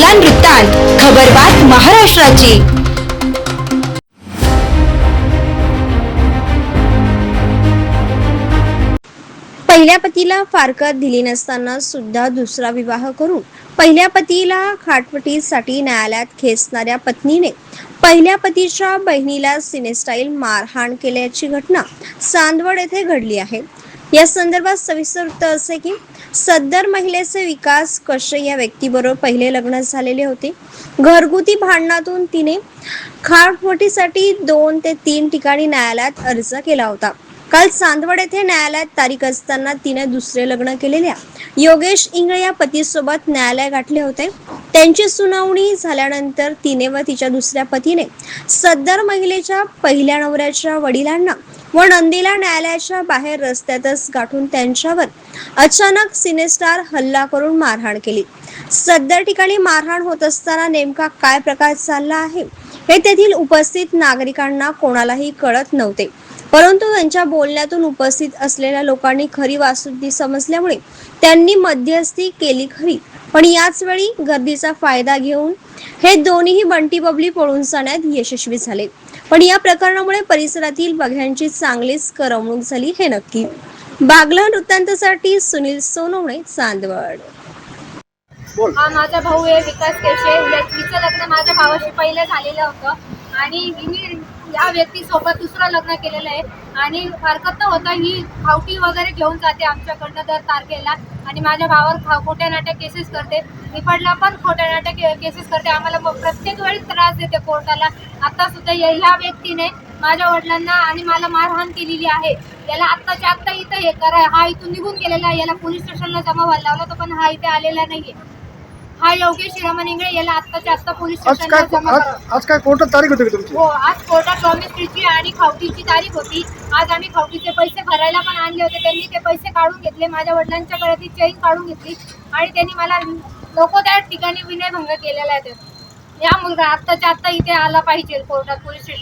बागलान वृत्तांत खबरबात महाराष्ट्राची. पहिल्या पतीला फारकत दिली नसताना सुद्धा दुसरा विवाह करून पहिल्या पतीला खाटवटीसाठी न्यायालयात खेचणाऱ्या पत्नीने पहिल्या पतीच्या बहिणीला सिनेस्टाईल मारहाण केल्याची घटना चांदवड येथे घडली आहे. या संदर्भात सविस्तर वृत्त असे की सद्दर महिलेचे विकास कश्य या व्यक्तीबरोबर पहिले लग्न झालेले होते. घरगुती भांडणातून तिने खाटफोटीसाठी दोन ते तीन ठिकाणी न्यायालयात अर्ज केला होता. काल चांदवड येथे न्यायालयात तारीख असताना तिने दुसरे लग्न केलेल्या योगेश इंगळे या पतीसोबत न्यायालय गाठले होते. त्यांची सुनावणी झाल्यानंतर तिने व तिच्या दुसऱ्या पतीने सद्दर महिलेच्या पहिल्या नवऱ्याच्या वडिलांना व नंदीला न्यायालयाच्या बाहेर रस्त्यातच गाठून त्यांच्यावर अचानक सिनेस्टार हल्ला करून मारहाण केली. सदर ठिकाणी मारहाण होत असताना नेमका काय प्रकार चालला आहे हे तेथील उपस्थित नागरिकांना कोणालाही कळत नव्हते. परंतु त्यांच्या बोलण्यातून उपस्थित असलेल्या लोकांनी खरी वास्तुती समजल्यामुळे त्यांनी मध्यस्थी केली खरी. पण याच वेळी गर्दीचा फायदा घेऊन हे दोन्ही बंटी बबली पळून जाण्यात यशस्वी झाले. पण या प्रकरणामुळे परिसरातील बघ्यांची चांगलीच करमणूक झाली हे नक्की. बागला वृत्तांतासाठी सुनील सोनवणे चांदवड. हा माझा भाऊ आहे विकास केशे. हिचं लग्न माझ्या भावाशी पहिले झालेलं होतं. आणि हिने या व्यक्तीसोबत दुसरं लग्न केलेलं आहे. आणि हरकत न होता ही खावटी वगैरे घेऊन जाते आमच्याकडनं दर तारखेला. आणि माझ्या भावावर खा खोट्या नाट्या केसेस करते. निपडला पण खोट्या नाट्या के केसेस करते. आम्हाला प्रत्येक वेळी त्रास देते कोर्टाला. आता सुद्धा या ह्या व्यक्तीने माझ्या वडिलांना आणि मला मारहाण केलेली आहे. याला आत्ताच्या आत्ता इथं हे करा हा इथून निघून गेलेला आहे. याला पोलीस स्टेशनला जमा व्हायला लावला तो पण हा इथे आलेला नाही आहे हा योगेश श्रीरामन इंगळे याला आत्ताच्या आत्ता पोलीस आज स्टेशनला काय जमा आज करा. आज काय कोर्टात तारीख होती का तुमची? हो आज कोर्टात डॉमेस्ट्रीची आणि खावटीची तारीख होती. आज आम्ही खावटीचे पैसे भरायला पण आणले होते. त्यांनी ते पैसे काढून घेतले. माझ्या वडिलांच्या गळ्यातली चेन काढून घेतली. आणि त्यांनी मला नको त्या ठिकाणी विनयभंग केलेला आहे या मुलगा आत्ताच्या आत्ता इथे आला पाहिजे कोर्टात पोलीस स्टेशन